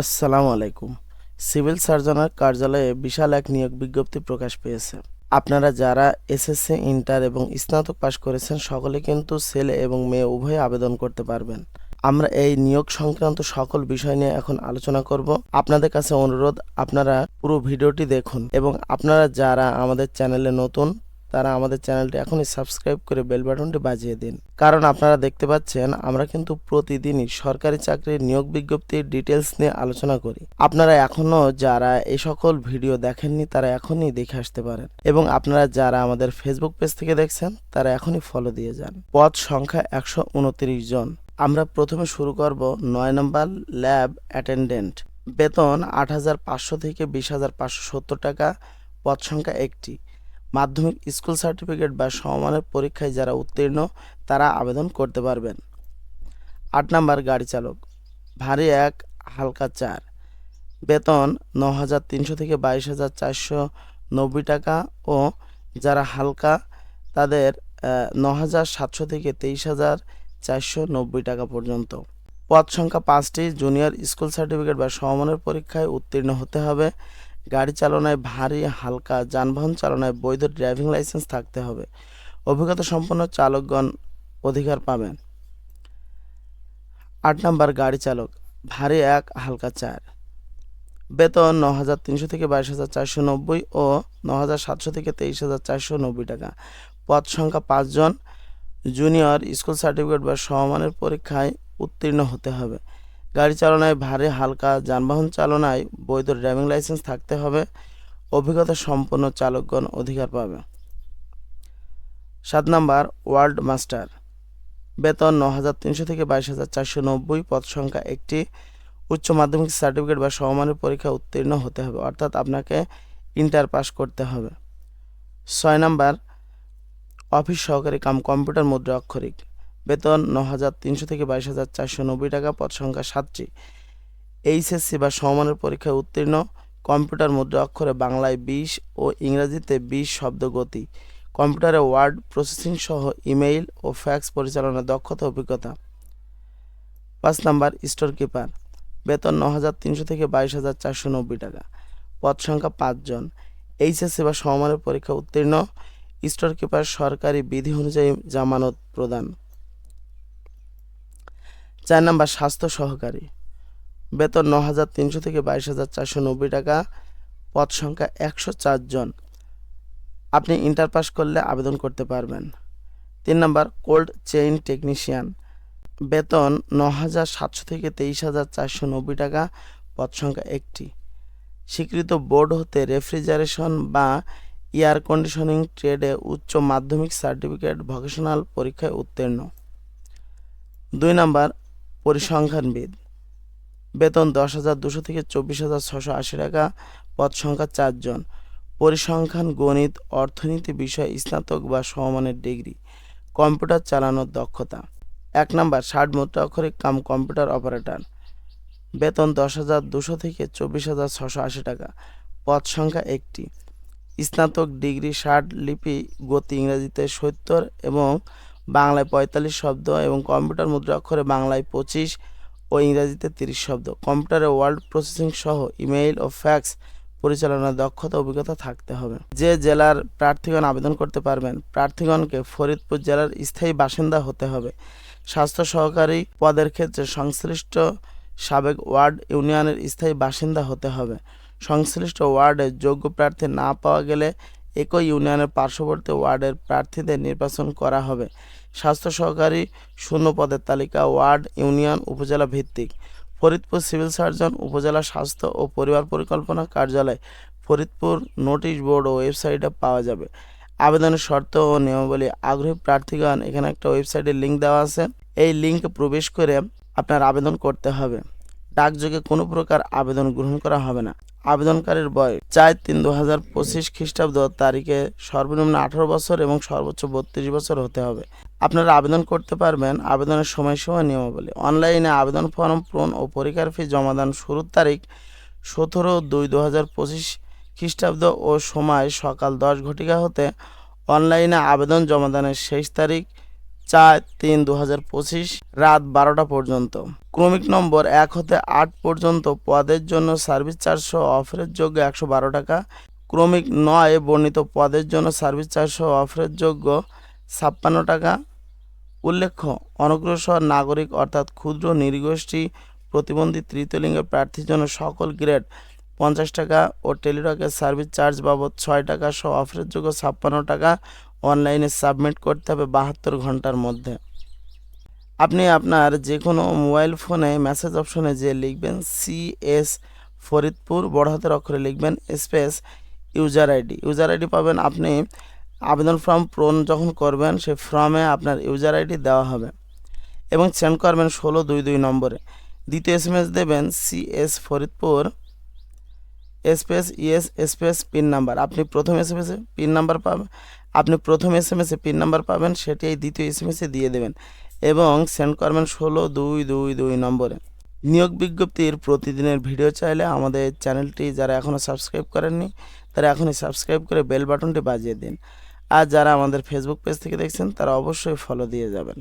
আসসালামু আলাইকুম। সিভিল সার্জনের কার্যালয়ে বিশাল এক নিয়োগ বিজ্ঞপ্তি প্রকাশ পেয়েছে। আপনারা যারা এসএসসি, ইন্টার এবং স্নাতক পাশ করেছেন, সকলে কিন্তু ছেলে এবং মেয়ে উভয়ে আবেদন করতে পারবেন। আমরা এই নিয়োগ সংক্রান্ত সকল বিষয় নিয়ে এখন আলোচনা করব। আপনাদের কাছে অনুরোধ, আপনারা পুরো ভিডিওটি দেখুন এবং আপনারা যারা আমাদের চ্যানেলে নতুন তারা আমাদের চ্যানেলটি এখনই সাবস্ক্রাইব করে বেল বাটনটি বাজিয়ে দিন। কারণ আপনারা দেখতে পাচ্ছেন, আমরা কিন্তু প্রতিদিনই সরকারি চাকরির নিয়োগ বিজ্ঞপ্তির ডিটেলস নিয়ে আলোচনা করি। আপনারা এখনও যারা এই সকল ভিডিও দেখেননি, তারা এখনই দেখে আসতে পারেন। এবং আপনারা যারা আমাদের ফেসবুক পেজ থেকে দেখছেন, তারা এখনই ফলো দিয়ে যান। পদ সংখ্যা একশো উনত্রিশ জন। আমরা প্রথমে শুরু করব নয় নম্বর ল্যাব অ্যাটেন্ডেন্ট। বেতন আট হাজার পাঁচশো থেকে বিশ হাজার পাঁচশো সত্তর টাকা, পদ সংখ্যা একটি। মাধ্যমিক স্কুল সার্টিফিকেট বা সমমানের পরীক্ষায় যারা উত্তীর্ণ, তারা আবেদন করতে পারবেন। আট নাম্বার গাড়ি চালক, ভারী এক, হালকা চার। বেতন ন হাজার তিনশো থেকে বাইশ হাজার চারশো নব্বই টাকা ও যারা হালকা, তাদের ন হাজার সাতশো থেকে তেইশ হাজার চারশো নব্বই টাকা পর্যন্ত। পদ সংখ্যা পাঁচটি, জুনিয়র স্কুল সার্টিফিকেট বা সমমানের পরীক্ষায় উত্তীর্ণ হতে হবে। গাড়ি চালনায় ভারী, হালকা যানবাহন চালনায় বৈধ ড্রাইভিং লাইসেন্স থাকতে হবে। অভিজ্ঞতা সম্পন্ন চালকগণ অধিকার পাবেন। আট নাম্বার গাড়ি চালক, ভারী এক, হালকা চার। বেতন ন হাজার তিনশো থেকে বাইশ হাজার চারশো নব্বই ও ন হাজার সাতশো থেকে তেইশ হাজার চারশো নব্বই টাকা। পদ সংখ্যা পাঁচজন, জুনিয়র, স্কুল সার্টিফিকেট বা সমমানের পরীক্ষায় উত্তীর্ণ হতে হবে। গাড়ি চালনায় ভারী হালকা যানবাহন চালনায় বৈধ ড্রাইভিং লাইসেন্স থাকতে হবে। অভিজ্ঞতা সম্পন্ন চালকগণ অধিকার পাবে। সাত নাম্বার, ওয়ার্ল্ড মাস্টার। বেতন ন হাজার তিনশো থেকে বাইশ হাজার চারশো নব্বই, পদ সংখ্যা একটি। উচ্চ মাধ্যমিক সার্টিফিকেট বা সমমানের পরীক্ষা উত্তীর্ণ হতে হবে, অর্থাৎ আপনাকে ইন্টার পাস করতে হবে। ছয় নাম্বার, অফিস সহকারী কাম কম্পিউটার মুদ্রা অক্ষরিক। বেতন ন হাজার তিনশো থেকে বাইশ হাজার চারশো নব্বই টাকা, পদ সংখ্যা সাতটি। এইচএসসি বা সমমানের পরীক্ষায় উত্তীর্ণ, কম্পিউটার মুদ্রা অক্ষরে বাংলায় বিশ ও ইংরেজিতে বিশ শব্দ গতি। কম্পিউটারে ওয়ার্ড প্রসেসিং সহ ইমেইল ও ফ্যাক্স পরিচালনার দক্ষতা, অভিজ্ঞতা। পাঁচ নাম্বার, স্টোর কিপার। বেতন ন হাজার তিনশো থেকে বাইশ হাজার চারশো নব্বই টাকা, পদ সংখ্যা পাঁচজন এইচএসসি বা সমমানের পরীক্ষা উত্তীর্ণ, স্টোর কিপার সরকারি বিধি অনুযায়ী জামানত প্রদান। চার নাম্বার স্বাস্থ্য সহকারী। বেতন ন হাজার তিনশো থেকে বাইশ হাজার চারশো নব্বই টাকা, পদ সংখ্যা একশো জন। আপনি ইন্টার পাস করলে আবেদন করতে পারবেন। তিন নাম্বার, কোল্ড চেইন টেকনিশিয়ান। বেতন ন হাজার সাতশো থেকে তেইশ হাজার চারশো নব্বই টাকা, পদ সংখ্যা একটি। স্বীকৃত বোর্ড হতে রেফ্রিজারেশন বা এয়ার কন্ডিশনিং, ট্রেডে উচ্চ মাধ্যমিক সার্টিফিকেট, ভোকেশনাল পরীক্ষায় উত্তীর্ণ। দুই নাম্বার পরিসংখ্যানবিদ। বেতন দশ হাজার দুশো থেকে চব্বিশ হাজার ছশো আশি টাকা, পদ সংখ্যা চারজন। পরিসংখ্যান, গণিত, অর্থনীতি বিষয়ে স্নাতক বা সমমানের ডিগ্রি। কম্পিউটার চালানোর দক্ষতা। এক নাম্বার, ষাট মুদ্রা অক্ষরিক কাম কম্পিউটার অপারেটর। বেতন দশ হাজার দুশো থেকে চব্বিশ হাজার ছশো আশি টাকা, পদ সংখ্যা একটি। স্নাতক ডিগ্রি, ষাট লিপি গতি ইংরেজিতে সত্তর এবং বাংলায় পঁয়তাল্লিশ শব্দ এবং কম্পিউটার মুদ্রা অক্ষরে বাংলায় পঁচিশ ও ইংরেজিতে তিরিশ শব্দ। কম্পিউটারে ওয়ার্ড প্রসেসিং সহ ইমেইল ও ফ্যাক্স পরিচালনার দক্ষতা, অভিজ্ঞতা থাকতে হবে। যে জেলার প্রার্থীগণ আবেদন করতে পারবেন, প্রার্থীগণকে ফরিদপুর জেলার স্থায়ী বাসিন্দা হতে হবে। স্বাস্থ্য সহকারী পদের ক্ষেত্রে সংশ্লিষ্ট সাবেক ওয়ার্ড ইউনিয়নের স্থায়ী বাসিন্দা হতে হবে। সংশ্লিষ্ট ওয়ার্ডে যোগ্য প্রার্থী না পাওয়া গেলে একই ইউনিয়নের পার্শ্ববর্তী ওয়ার্ডের প্রার্থীদের নির্বাচন করা হবে। স্বাস্থ্য সহকারী শূন্য পদের তালিকা ওয়ার্ড ইউনিয়ন উপজেলা ভিত্তিক। ফরিদপুর সিভিল সার্জন উপজেলা স্বাস্থ্য ও পরিবার পরিকল্পনা কার্যালয় ফরিদপুর নোটিশ বোর্ড ও ওয়েবসাইটে পাওয়া যাবে। আবেদনের শর্ত ও নিয়মাবলী আগ্রহী প্রার্থীগণ, এখানে একটা ওয়েবসাইটের লিঙ্ক দেওয়া আছে। এই লিঙ্কে প্রবেশ করে আপনার আবেদন করতে হবে। ডাকযোগে কোনো প্রকার আবেদন গ্রহণ করা হবে না। আবেদনকারীর বয়স চার তিন দু হাজার পঁচিশ খ্রিস্টাব্দ তারিখে সর্বনিম্ন আঠারো বছর এবং সর্বোচ্চ বত্রিশ বছর হতে হবে। আপনারা আবেদন করতে পারবেন আবেদনের সময়সীমা নিয়মাবলী। অনলাইনে আবেদন ফর্ম পূরণ ও পরীক্ষার ফি জমাদান শুরুর তারিখ সতেরো দুই দু হাজার পঁচিশ খ্রিস্টাব্দ ও সময় সকাল দশ ঘটিকা হতে অনলাইনে আবেদন জমাদানের শেষ তারিখ চার তিন দু হাজার পঁচিশ, রাত বারোটা পর্যন্ত। ক্রমিক নম্বর এক হতে আট পর্যন্ত পদের জন্য সার্ভিস সহ অফারের যোগ্য একশো বারো টাকা। ক্রমিক নয় বর্ণিত পদের জন্য সার্ভিস সহ অফারের যোগ্য ছাপ্পান্ন টাকা। উল্লেখ্য অনগ্রসর নাগরিক অর্থাৎ ক্ষুদ্র নৃগোষ্ঠী প্রতিবন্ধী তৃতীয় লিঙ্গের প্রার্থীর জন্য সকল গ্রেড পঞ্চাশ টাকা ও টেলিটকের সার্ভিস চার্জ বাবদ ছয় টাকা সহ অফারের যোগ্য ছাপ্পান্ন টাকা। অনলাইনে সাবমিট করতে হবে বাহাত্তর ঘণ্টার মধ্যে। আপনি আপনার যে কোনো মোবাইল ফোনে মেসেজ অপশনে যে লিখবেন সি এস ফরিদপুর, বড় হাতের অক্ষরে লিখবেন space user ID. User ID পাবেন আপনি। আবেদন ফর্ম পূরণ যখন করবেন সেই ফর্মে আপনার ইউজার আইডি দেওয়া হবে এবং সেন্ড করবেন ষোলো দুই দুই নম্বরে। দ্বিতীয় এস এম এস দেবেন C S Faridpur, space ES, space PIN number. আপনি প্রথম এস এম এসে পিন নাম্বার পাবেন। আপনি প্রথম এস এম এসে পিন নাম্বার পাবেন, সেটি এই দ্বিতীয় এস এম এসে দিয়ে দেবেন এবং সেন্ড করবেন ষোলো দুই দুই দুই নম্বরে। নিয়োগ বিজ্ঞপ্তির প্রতিদিনের ভিডিও চাইলে আমাদের চ্যানেলটি যারা এখনও সাবস্ক্রাইব করেননি, তারা এখনই সাবস্ক্রাইব করে বেল বাটনটি বাজিয়ে দিন। আর যারা আমাদের ফেসবুক পেজ থেকে দেখছেন, তারা অবশ্যই ফলো দিয়ে যাবেন।